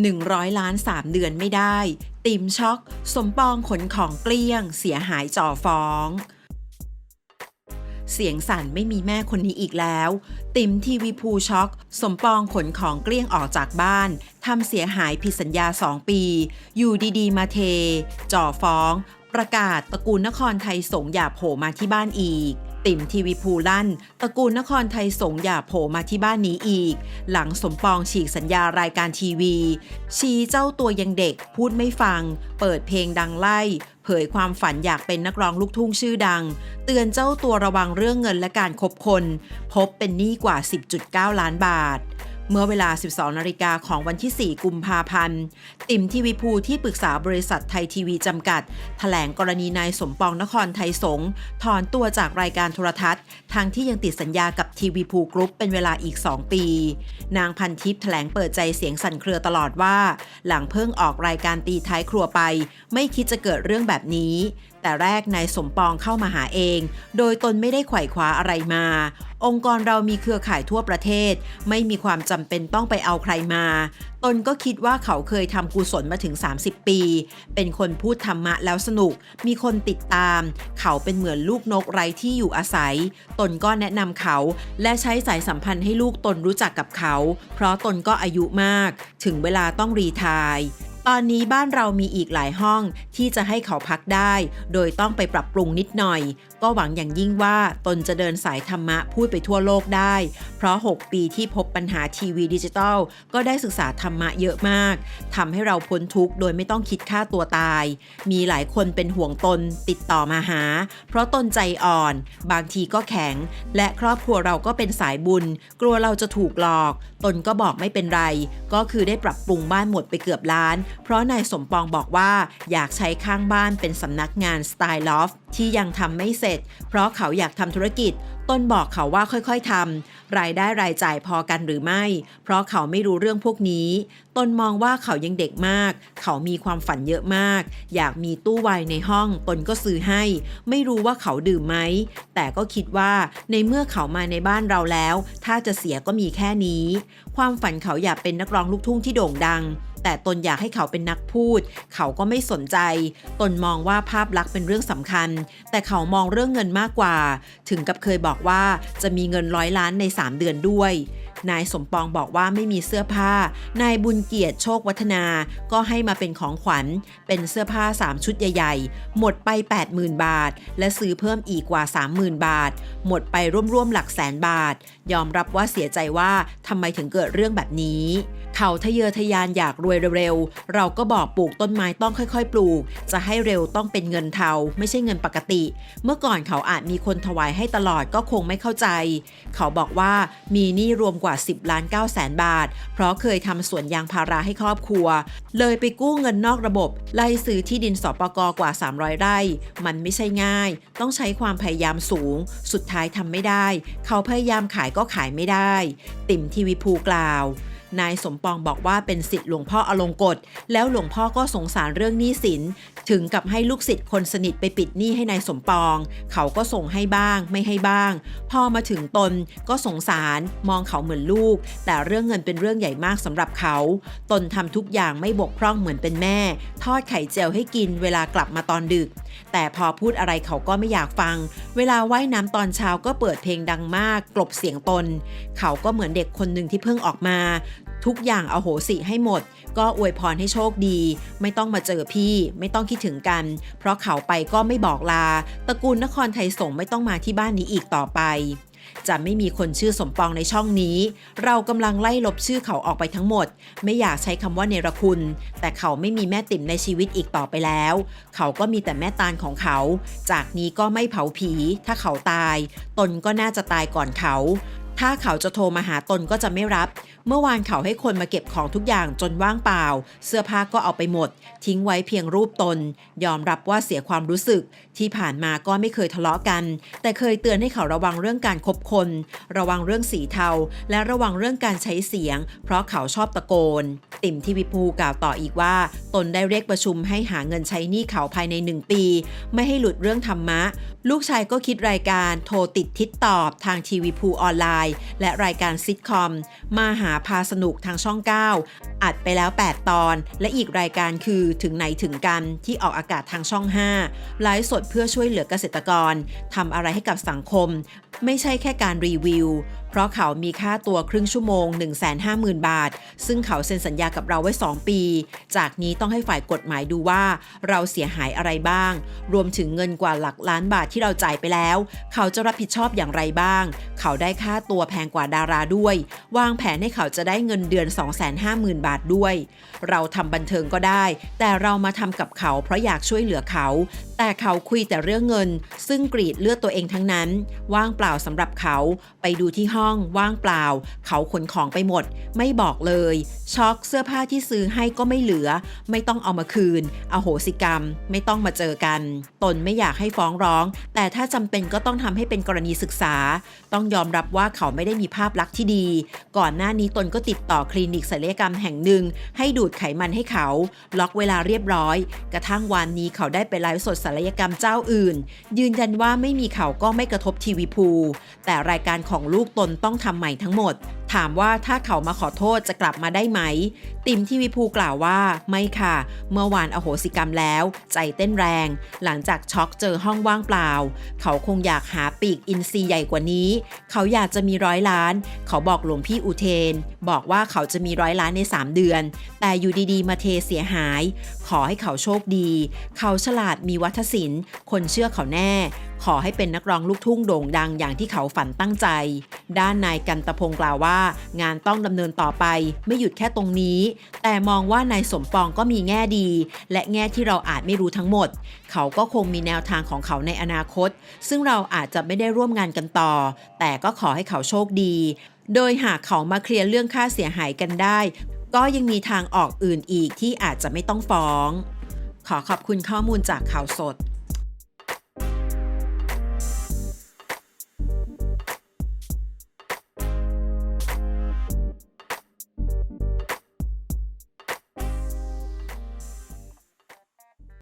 100 ล้าน 3 เดือนไม่ได้ ติมช็อก สมปองขนของเกลี้ยง เสียหายจ่อฟ้อง เสียงสั่นไม่มีแม่คนนี้อีกแล้ว ติมทีวีพูช็อก สมปองขนของเกลี้ยงออกจากบ้านทำเสียหายผิดสัญญา 2 ปี อยู่ดีๆ มาเท จ่อฟ้อง ประกาศตระกูลนครไทยสงอย่าโผล่มาที่บ้านอีก ติ่มทีวีพูลั่นตระกูลนครไทยสงอย่าโผล่มาที่บ้านนี้อีก หลังสมปองฉีกสัญญารายการทีวี ชี้เจ้าตัวยังเด็กพูดไม่ฟัง เปิดเพลงดังไล่ เผยความฝันอยากเป็นนักร้องลูกทุ่งชื่อดัง เตือนเจ้าตัวระวังเรื่องเงินและการคบคน พบเป็นหนี้กว่า 10.9 ล้านบาท เมื่อเวลา 12 นาฬิกาของวันที่ 4 กุมภาพันธ์ ติ่มทีวีภูที่ปรึกษาบริษัทไทยทีวีจำกัดแถลงกรณีนายสมปองนครไทยสงถอนตัวจากรายการโทรทัศน์ ทางที่ยังติดสัญญากับทีวีภูกรุ๊ปเป็นเวลาอีก 2 ปี นางพันทิพย์แถลงเปิดใจเสียงสั่นเครือตลอดว่า หลังเพิ่งออกรายการตีท้ายครัวไป ไม่คิดจะเกิดเรื่องแบบนี้ แต่แรกนายสมปองเข้ามาหาเอง โดยตนไม่ได้ไขว่คว้าอะไรมา องค์กรเรามีเครือข่ายทั่วประเทศ ไม่มีความจำเป็นต้องไปเอาใครมา ตนก็คิดว่าเขาเคยทำกุศลมาถึง 30 ปี เป็นคนพูดธรรมะแล้วสนุก มีคนติดตาม เขาเป็นเหมือนลูกนกไร้ที่อยู่อาศัย ตนก็แนะนำเขาและใช้สายสัมพันธ์ให้ลูกตนรู้จักกับเขา เพราะตนก็อายุมาก ถึงเวลาต้องรีทาย ตอนนี้บ้านเรามีอีกหลายห้องที่จะให้เขาพักได้ โดยต้องไปปรับปรุงนิดหน่อย ก็หวังอย่างยิ่งว่าตนจะเดินสายธรรมะพูดไปทั่วโลกได้ เพราะ 6 ปีที่พบปัญหาทีวีดิจิตอลก็ได้ศึกษาธรรมะเยอะมากทำให้เราพ้นทุกข์โดยไม่ต้องคิดฆ่าตัวตาย มีหลายคนเป็นห่วงตนติดต่อมาหา เพราะตนใจอ่อน บางทีก็แข็ง และครอบครัวเราก็เป็นสายบุญ กลัวเราจะถูกหลอก ตนก็บอกไม่เป็นไร ก็คือได้ปรับปรุงบ้านหมดไปเกือบล้านเพราะนายสมปองบอกว่าอยากใช้ข้างบ้านเป็นสำนักงานสไตล์ลอฟที่ยังทำไม่เสร็จ เพราะเขาอยากทำธุรกิจ ต้นบอกเขาว่าค่อยๆทำรายได้รายจ่ายพอกันหรือไม่ เพราะเขาไม่รู้เรื่องพวกนี้ตนมองว่าเขายังเด็กมาก เขามีความฝันเยอะมาก อยากมีตู้ไวน์ในห้อง ตนก็ซื้อให้ ไม่รู้ว่าเขาดื่มไหม แต่ก็คิดว่าในเมื่อเขามาในบ้านเราแล้ว ถ้าจะเสียก็มีแค่นี้ ความฝันเขาอยากเป็นนักร้องลูกทุ่งที่โด่งดัง แต่ตนอยากให้เขาเป็นนักพูด เขาก็ไม่สนใจ ตนมองว่าภาพลักษณ์เป็นเรื่องสำคัญ แต่เขามองเรื่องเงินมากกว่า ถึงกับเคยบอกว่าจะมีเงินร้อยล้านใน 3 เดือนด้วยนายสมปองบอกว่าไม่มีเสื้อผ้า นายบุญเกียรติโชควัฒนา ก็ให้มาเป็นของขวัญ เป็นเสื้อผ้า 3 ชุดใหญ่ๆ หมดไป 80,000 บาท และซื้อเพิ่มอีกกว่า 30,000 บาท หมดไปร่วมๆหลักแสนบาท ยอมรับว่าเสียใจว่าทำไมถึงเกิดเรื่องแบบนี้ เขาทะเยอทะยานอยากรวยเร็วๆ เราก็บอกปลูกต้นไม้ต้องค่อยๆ ปลูก จะให้เร็วต้องเป็นเงินเทาไม่ใช่เงินปกติ เมื่อก่อนเขาอาจมีคนถวายให้ตลอดก็คงไม่เข้าใจ เขาบอกว่ามีหนี้รวมกว่า 10ล้าน9แสนบาท เพราะเคยทำสวนยางพาราให้ครอบครัว เลยไปกู้เงินนอกระบบไล่ซื้อที่ดินสปกกว่า 300 ไร่ มันไม่ใช่ง่าย ต้องใช้ความพยายามสูง สุดท้ายทำไม่ได้ เขาพยายามขายก็ขายไม่ได้ ติ่มทีวีภูกล่าว นายสมปองบอกว่าเป็นสิทธิ์หลวงพ่ออลงกฎแล้วหลวงพ่อก็สงสารเรื่องหนี้สิน ถึงกับให้ลูกศิษย์คนสนิทไปปิดหนี้ให้นายสมปอง เขาก็ส่งให้บ้าง ไม่ให้บ้าง พอมาถึงตนก็สงสารมองเขาเหมือนลูก แต่เรื่องเงินเป็นเรื่องใหญ่มากสำหรับเขา ตนทำทุกอย่างไม่บกพร่องเหมือนเป็นแม่ ทอดไข่เจียวให้กินเวลากลับมาตอนดึก แต่พอพูดอะไรเขาก็ไม่อยากฟัง เวลาว่ายน้ำตอนเช้าก็เปิดเพลงดังมาก กลบเสียงตน เขาก็เหมือนเด็กคนหนึ่งที่เพิ่งออกมา ทุกอย่างเอาโหสิให้หมด ก็อวยพรให้โชคดี ไม่ต้องมาเจอพี่ ไม่ต้องคิดถึงกัน เพราะเขาไปก็ไม่บอกลาตระกูลนครไทยสงไม่ต้องมาที่บ้านนี้อีกต่อไป จะไม่มีคนชื่อสมปองในช่องนี้ เรากำลังไล่ลบชื่อเขาออกไปทั้งหมด ไม่อยากใช้คำว่าเนรคุณ แต่เขาไม่มีแม่ติ๋มในชีวิตอีกต่อไปแล้ว เขาก็มีแต่แม่ตาลของเขา จากนี้ก็ไม่เผาผี ถ้าเขาตาย ตนก็น่าจะตายก่อนเขา ถ้าเขาจะโทรมาหาตนก็จะไม่รับ เมื่อวานเขาให้คนมาเก็บของทุกอย่างจนว่างเปล่า เสื้อผ้าก็เอาไปหมด ทิ้งไว้เพียงรูปตน ยอมรับว่าเสียความรู้สึก ที่ผ่านมาก็ไม่เคยทะเลาะกัน แต่เคยเตือนให้เขาระวังเรื่องการคบคน ระวังเรื่องสีเทา และระวังเรื่องการใช้เสียง เพราะเขาชอบตะโกน ติ่มทีวีภูกล่าวต่ออีกว่า ตนได้เรียกประชุมให้หาเงินใช้หนี้เขาภายในหนึ่งปี ไม่ให้หลุดเรื่องธรรมะ ลูกชายก็คิดรายการโทรติดทิศตอบทางทีวีภูออนไลน์ และรายการซิทคอม มาหาาพาสนุกทางช่อง 9 อัดไปแล้ว 8 ตอน และอีกรายการคือถึงไหนถึงกันที่ออกอากาศทางช่อง 5 ไลฟ์สดเพื่อช่วยเหลือเกษตรกรทำอะไรให้กับสังคม ไม่ใช่แค่การรีวิว เพราะเขามีค่าตัวครึ่งชั่วโมง 150,000 บาท ซึ่งเขาเซ็นสัญญากับเราไว้ 2 ปี จากนี้ต้องให้ฝ่ายกฎหมายดูว่าเราเสียหายอะไรบ้าง รวมถึงเงินกว่าหลักล้านบาทที่เราจ่ายไปแล้ว เขาจะรับผิดชอบอย่างไรบ้าง เขาได้ค่าตัวแพงกว่าดาราด้วย วางแผนให้เขาจะได้เงินเดือน 250,000 บาทด้วย เราทำบันเทิงก็ได้ แต่เรามาทำกับเขาเพราะอยากช่วยเหลือเขา แต่เขาคุยแต่เรื่องเงิน ซึ่งกรีดเลือดตัวเองทั้งนั้น ว่างเปล่าสำหรับเขา ไปดูที่ห้องว่างเปล่า เขาขนของไปหมด ไม่บอกเลย ช็อกเสื้อผ้าที่ซื้อให้ก็ไม่เหลือ ไม่ต้องเอามาคืนอโหสิกรรม ไม่ต้องมาเจอกัน ตนไม่อยากให้ฟ้องร้อง แต่ถ้าจำเป็นก็ต้องทำให้เป็นกรณีศึกษา ต้องยอมรับว่าเขาไม่ได้มีภาพลักษณ์ที่ดี ก่อนหน้านี้ตนก็ติดต่อคลินิกศัลยกรรมแห่งหนึ่ง ให้ดูดไขมันให้เขา ล็อกเวลาเรียบร้อย กระทั่งวันนี้เขาได้ไปไลฟ์สดศัลยกรรมเจ้าอื่น ยืนยันว่าไม่มีเขาก็ไม่กระทบทีวีพูแต่รายการของของลูกตนต้องทำใหม่ทั้งหมด ถามว่าถ้าเขามาขอโทษจะกลับมาได้ไหม ติมที่วีพูกล่าวว่าไม่ค่ะ เมื่อวานอโหสิกรรมแล้ว ใจเต้นแรง หลังจากช็อกเจอห้องว่างเปล่า เขาคงอยากหาปีกอินทรีย์ใหญ่กว่านี้ เขาอยากจะมีร้อยล้าน เขาบอกหลวงพี่อุเทน บอกว่าเขาจะมีร้อยล้านใน 3 เดือน แต่อยู่ดีๆ มาเทเสียหาย ขอให้เขาโชคดี เขาฉลาดมีวัฒศิลป์ คนเชื่อเขาแน่ ขอให้เป็นนักร้องลูกทุ่งโด่งดังอย่างที่เขาฝันตั้งใจ ด้านนายกันตะพงกล่าวว่าางานต้องดำเนินต่อไป ไม่หยุดแค่ตรงนี้ แต่มองว่านายสมปองก็มีแง่ดี และแง่ที่เราอาจไม่รู้ทั้งหมด เขาก็คงมีแนวทางของเขาในอนาคต ซึ่งเราอาจจะไม่ได้ร่วมงานกันต่อ แต่ก็ขอให้เขาโชคดี โดยหากเขามาเคลียร์เรื่องค่าเสียหายกันได้ ก็ยังมีทางออกอื่นอีกที่อาจจะไม่ต้องฟ้อง ขอขอบคุณข้อมูลจากข่าวสด